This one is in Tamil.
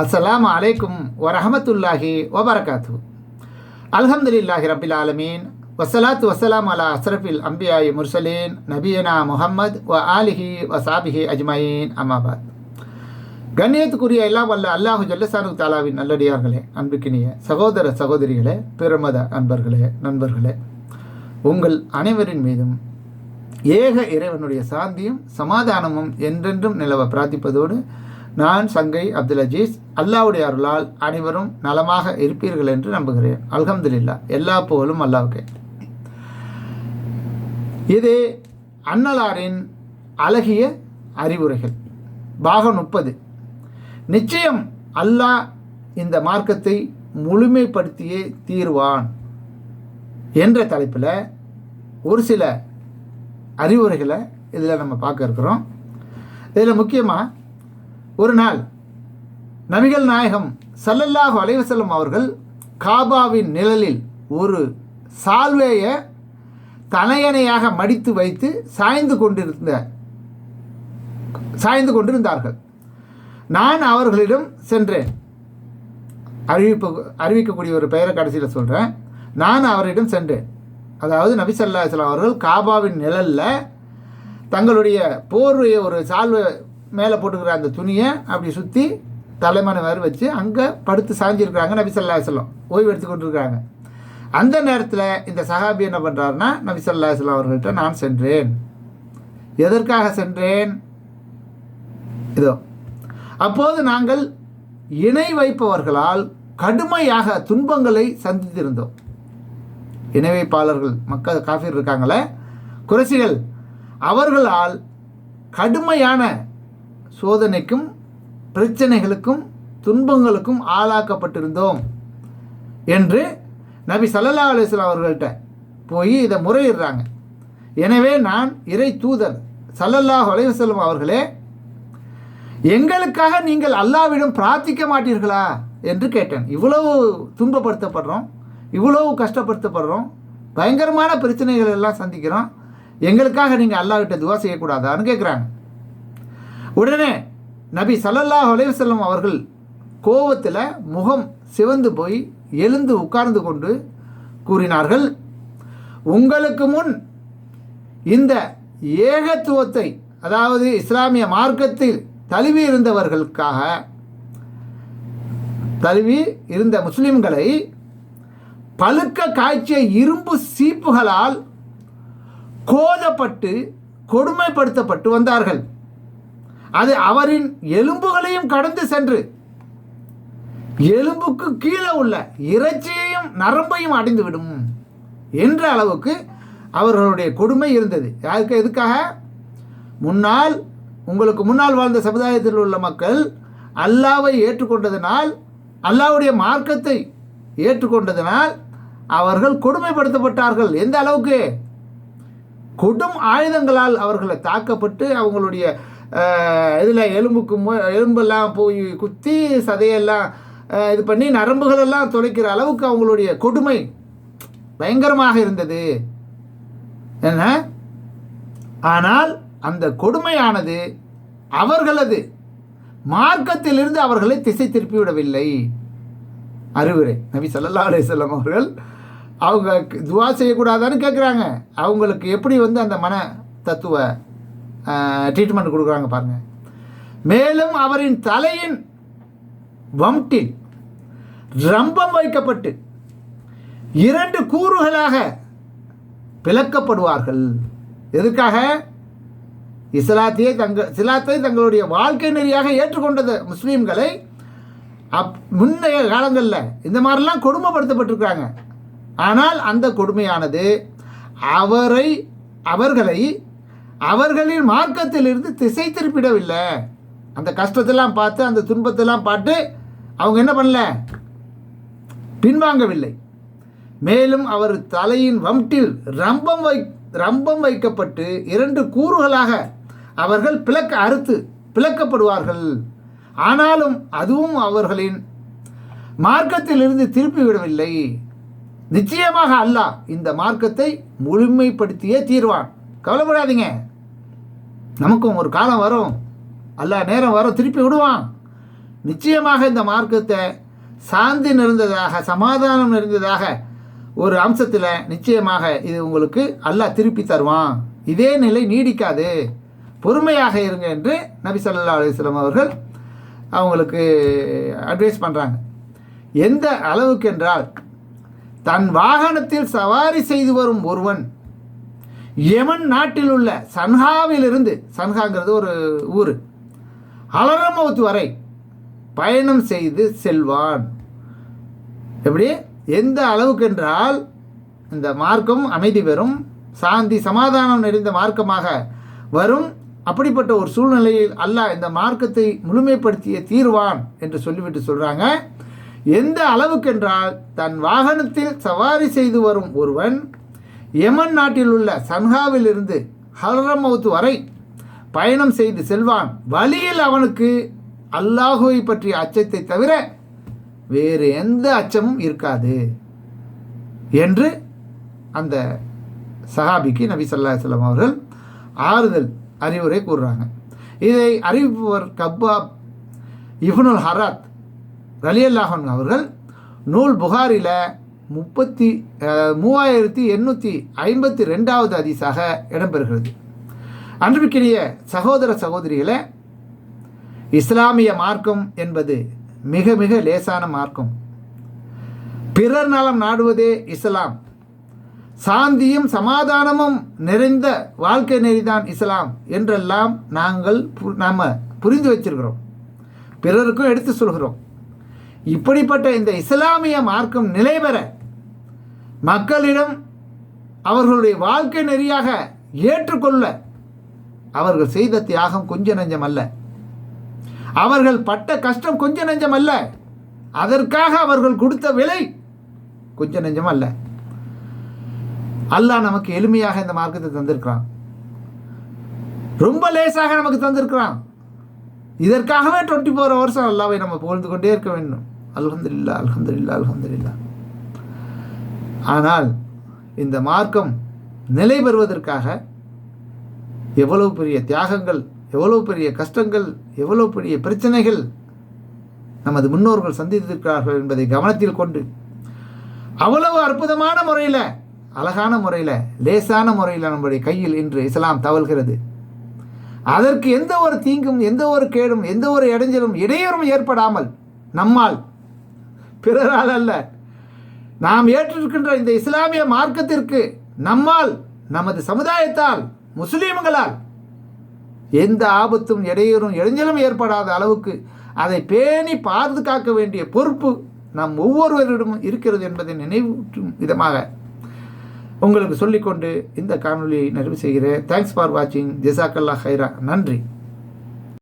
அஸ்லாம் அலைக்கும் வரஹமத்துல்லாஹி வபரகாத்து அல்ஹம்துலில்லாஹி ரபில் ஆலமீன். வசலாத் வசலாம் அலா அஸ்ரஃபில் அம்பியாய் முர்சலீன். நபியனா முஹம்மத் வ ஆலிஹி வ சாபிஹி அஜ்மயீன். அம்மாபாத் கண்ணியத்துக்குரிய எல்லாம் வல்ல அல்லாஹு ஜல்லசானு தாலாவின் நல்லடியார்களே அன்புக்கினிய சகோதர சகோதரிகளே பிரமத அன்பர்களே நண்பர்களே உங்கள் அனைவரின் மீதும் ஏக இறைவனுடைய சாந்தியும் சமாதானமும் என்றென்றும் நிலவ பிரார்த்திப்பதோடு நான் சங்கை அப்துல் அஜீஸ் அல்லாவுடைய அருளால் அனைவரும் நலமாக இருப்பீர்கள் என்று நம்புகிறேன். அல்ஹம்துலில்லா எல்லா புகழும் அல்லாவுக்கே. இது அன்னலாரின் அழகிய அறிவுரைகள். பாகம் முப்பது. நிச்சயம் அல்லாஹ் இந்த மார்க்கத்தை முழுமைப்படுத்தியே தீர்வான் என்ற தலைப்பில் ஒரு சில அறிவுரைகளை இதில் நம்ம பார்க்க இருக்கிறோம். இதில் முக்கியமாக ஒரு நாள் நபிகள் நாயகம் சல்லல்லாஹு அலைவசல்லம் அவர்கள் காபாவின் நிழலில் ஒரு சால்வேயை தலையணையாக மடித்து வைத்து சாய்ந்து கொண்டிருந்த சாய்ந்து கொண்டிருந்தார்கள். நான் அவர்களிடம் சென்றேன். அறிவிப்பு அறிவிக்கக்கூடிய ஒரு பெயரை கடைசியில் சொல்கிறேன் நான் அவரிடம் சென்றேன். அதாவது நபி சல்லா அவர்கள் காபாவின் நிழலில் தங்களுடைய போர்வையை ஒரு சால்வை மேலே போட்டுக்கிற அந்த துணியை அப்படி சுற்றி தலைமனை வேறு வச்சு அங்கே படுத்து சாஞ்சிருக்கிறாங்க நபிசல்லா செல்லம் ஓய்வு எடுத்து இருக்காங்க அந்த நேரத்தில் இந்த சஹாபி என்ன பண்ணுறாருன்னா நபிசல்லா செல்லம் அவர்கள்ட்ட நான் சென்றேன். எதற்காக சென்றேன்? இதோ. அப்போது நாங்கள் இணை வைப்பவர்களால் கடுமையாக துன்பங்களை சந்தித்திருந்தோம். இணை வைப்பாளர்கள் மக்கள் காஃபீர் இருக்காங்களே குறைசிகள் அவர்களால் கடுமையான சோதனைக்கும் பிரச்சனைகளுக்கும் துன்பங்களுக்கும் ஆளாக்கப்பட்டிருந்தோம் என்று நபி சல்லா அலிஸ்லாம் அவர்கள்ட்ட போய் இதை முறையிடுறாங்க. எனவே நான் இறை தூதர் சல்லல்லாஹ் அலைவசல்லம் அவர்களே எங்களுக்காக நீங்கள் அல்லாவிடம் பிரார்த்திக்க மாட்டீர்களா என்று கேட்டேன். இவ்வளவு துன்பப்படுத்தப்படுறோம் இவ்வளவு கஷ்டப்படுத்தப்படுறோம் பயங்கரமான பிரச்சனைகள் எல்லாம் சந்திக்கிறோம் எங்களுக்காக நீங்கள் அல்லாவிட்ட துவா செய்யக்கூடாதான்னு கேட்குறாங்க உடனே நபி சல்லல்லாஹ் அலைவசல்லம் அவர்கள் கோவத்தில் முகம் சிவந்து போய் எழுந்து உட்கார்ந்து கொண்டு கூறினார்கள் உங்களுக்கு முன் இந்த ஏகத்துவத்தை அதாவது இஸ்லாமிய மார்க்கத்தில் தழுவி இருந்தவர்களுக்காக தழுவி இருந்த முஸ்லிம்களை பழுக்க காய்ச்சிய இரும்பு சீப்புகளால் கோதப்பட்டு கொடுமைப்படுத்தப்பட்டு வந்தார்கள். அது அவரின் எலும்புகளையும் கடந்து சென்று எலும்புக்கு கீழே உள்ள இறைச்சியையும் நரம்பையும் அடைந்துவிடும் என்ற அளவுக்கு அவர்களுடைய கொடுமை இருந்தது. யாருக்கு? எதுக்காக? முன்னால் உங்களுக்கு முன்னால் வாழ்ந்த சமுதாயத்தில் உள்ள மக்கள் அல்லாவை ஏற்றுக்கொண்டதனால் அல்லாவுடைய மார்க்கத்தை ஏற்றுக்கொண்டதனால் அவர்கள் கொடுமைப்படுத்தப்பட்டார்கள். எந்த அளவுக்கு? கொடும் ஆயுதங்களால் அவர்களை தாக்கப்பட்டு அவங்களுடைய இதில் எலும்புக்கு எலும்பெல்லாம் போய் குத்தி சதையெல்லாம் இது பண்ணி நரம்புகளெல்லாம் தொலைக்கிற அளவுக்கு அவங்களுடைய கொடுமை பயங்கரமாக இருந்தது. என்ன? ஆனால் அந்த கொடுமையானது அவர்களது மார்க்கத்திலிருந்து அவர்களை திசை திருப்பிவிடவில்லை அறிவுரை. நபி சல்லா அலிசல்லாம் அவர்கள் அவங்க துவா செய்யக்கூடாதான்னு கேட்குறாங்க அவங்களுக்கு எப்படி வந்து அந்த மன தத்துவ ட்ரீட்மெண்ட் கொடுக்குறாங்க பாருங்கள் மேலும் அவரின் தலையின் வம்டில் ரம்பம் வைக்கப்பட்டு இரண்டு கூறுகளாக பிளக்கப்படுவார்கள். எதுக்காக இஸ்லாத்தியை தங்க இஸ்லாத்தை தங்களுடைய வாழ்க்கை நெறியாக ஏற்றுக்கொண்டது முஸ்லீம்களை அப் முன்னைய காலங்களில் இந்த மாதிரிலாம் கொடுமைப்படுத்தப்பட்டிருக்காங்க ஆனால் அந்த கொடுமையானது அவரை அவர்களை அவர்களின் மார்க்கத்திலிருந்து திசை திருப்பிடவில்லை. அந்த கஷ்டத்தெல்லாம் பார்த்து அந்த துன்பத்தெல்லாம் பார்த்து அவங்க என்ன பண்ணல? பின்வாங்கவில்லை. மேலும் அவர் தலையின் வம்ட்டில் ரம்பம் வை ரம்பம் வைக்கப்பட்டு இரண்டு கூறுகளாக அவர்கள் பிளக்க அறுத்து பிளக்கப்படுவார்கள். ஆனாலும் அதுவும் அவர்களின் மார்க்கத்திலிருந்து திருப்பி விடவில்லை நிச்சயமாக அல்லாஹ் இந்த மார்க்கத்தை முழுமைப்படுத்தியே தீர்வான். கவலைப்படாதீங்க. நமக்கும் ஒரு காலம் வரும். அல்ல நேரம் வரும் திருப்பி விடுவான். நிச்சயமாக இந்த மார்க்கத்தை சாந்தி நிறைந்ததாக சமாதானம் நிறைந்ததாக ஒரு அம்சத்தில் நிச்சயமாக இது உங்களுக்கு அல்லாஹ் திருப்பி தருவான். இதே நிலை நீடிக்காது. பொறுமையாக இருங்க என்று நபி ஸல்லல்லாஹு அலுவலம் அவர்கள் அவங்களுக்கு அட்வைஸ் பண்ணுறாங்க எந்த அளவுக்கு என்றால் தன் வாகனத்தில் சவாரி செய்து வரும் ஒருவன் யமன் நாட்டில் உள்ள சன்ஹாவிலிருந்து சன்ஹாங்கிறது ஒரு ஊர் அலரமௌத் வரை பயணம் செய்து செல்வான். எப்படி? எந்த அளவுக்கு என்றால் இந்த மார்க்கம் அமைதி பெறும் சாந்தி சமாதானம் நிறைந்த மார்க்கமாக வரும் அப்படிப்பட்ட ஒரு சூழ்நிலையில் அல்லாஹ் இந்த மார்க்கத்தை முழுமைப்படுத்திய தீர்வான் என்று சொல்லிவிட்டு சொல்கிறாங்க எந்த அளவுக்கென்றால் தன் வாகனத்தில் சவாரி செய்து வரும் ஒருவன் யமன் நாட்டில் உள்ள சன்ஹாவில் இருந்து ஹல்ரமௌத் வரை பயணம் செய்து செல்வான். வழியில் அவனுக்கு அல்லாஹுவை பற்றிய அச்சத்தை தவிர வேறு எந்த அச்சமும் இருக்காது என்று அந்த சஹாபிக்கு நபி சொல்லா சொல்லம் அவர்கள் ஆறுதல் அறிவுரை கூறுறாங்க. இதை அறிவிப்பவர் கப்பாப் இப்னுல் ஹராத் ரலியல்லாஹன் அவர்கள் நூல் புகாரில் முப்பத்தி மூவாயிரத்தி எண்ணூற்றி ஐம்பத்தி ரெண்டாவது அதிசாக இடம்பெறுகிறது. அன்றுக்கினிய சகோதர சகோதரிகளை இஸ்லாமிய மார்க்கம் என்பது மிக மிக லேசான மார்க்கம். பிறர் நலம் நாடுவதே இஸ்லாம். சாந்தியும் சமாதானமும் நிறைந்த வாழ்க்கை நெறிதான் இஸ்லாம் என்றெல்லாம் நாங்கள் பு- நாம புரிந்து வச்சிருக்கிறோம். பிறருக்கும் எடுத்து சொல்கிறோம். இப்படிப்பட்ட இந்த இஸ்லாமிய மார்க்கம் நிலை பெற மக்களிடம் அவர்களுடைய வாழ்க்கை நெறியாக ஏற்றுக்கொள்ள அவர்கள் செய்த தியாகம் கொஞ்ச நெஞ்சம் அல்ல. அவர்கள் பட்ட கஷ்டம் கொஞ்ச நெஞ்சம் அல்ல. அதற்காக அவர்கள் கொடுத்த விலை கொஞ்ச நெஞ்சம் அல்ல. அல்லாஹ் நமக்கு எளிமையாக இந்த மார்க்கத்தை தந்திருக்கிறான். ரொம்ப லேசாக நமக்கு தந்திருக்கிறான். இதற்காகவே டுவெண்ட்டி ஃபோர் ஹவர்ஸும் அல்லாவை நம்ம புகழ்ந்து கொண்டே இருக்க வேண்டும். அல்ஹம்துலில்லாஹ் அல்ஹம்துலில்லாஹ் அல்ஹம்துலில்லாஹ். ஆனால் இந்த மார்க்கம் நிலை பெறுவதற்காக எவ்வளவு பெரிய தியாகங்கள் எவ்வளவு பெரிய கஷ்டங்கள் எவ்வளவு பெரிய பிரச்சனைகள் நமது முன்னோர்கள் சந்தித்திருக்கிறார்கள் என்பதை கவனத்தில் கொண்டு அவ்வளவு அற்புதமான முறையில் அழகான முறையில் லேசான முறையில் நம்முடைய கையில் இன்று இஸ்லாம் தவழ்கிறது. அதற்கு எந்த ஒரு தீங்கும் எந்த ஒரு கேடும் எந்த ஒரு இடைஞ்சலும் இடையூறும் ஏற்படாமல் நம்மால் பிறரால் அல்ல நாம் ஏற்றிருக்கின்ற இந்த இஸ்லாமிய மார்க்கத்திற்கு நம்மால் நமது சமுதாயத்தால் முஸ்லீம்களால் எந்த ஆபத்தும் இடையூறும் இடைஞ்சலும் ஏற்படாத அளவுக்கு அதை பேணி பாதுகாக்க வேண்டிய பொறுப்பு நம் ஒவ்வொருவரிடமும் இருக்கிறது என்பதை நினைவூட்டும் விதமாக உங்களுக்கு சொல்லிக்கொண்டு இந்த காணொலியை நிறைவு செய்கிறேன். தேங்க்ஸ் ஃபார் வாட்சிங் ஜிசாக்கல்லா ஹைரா. நன்றி.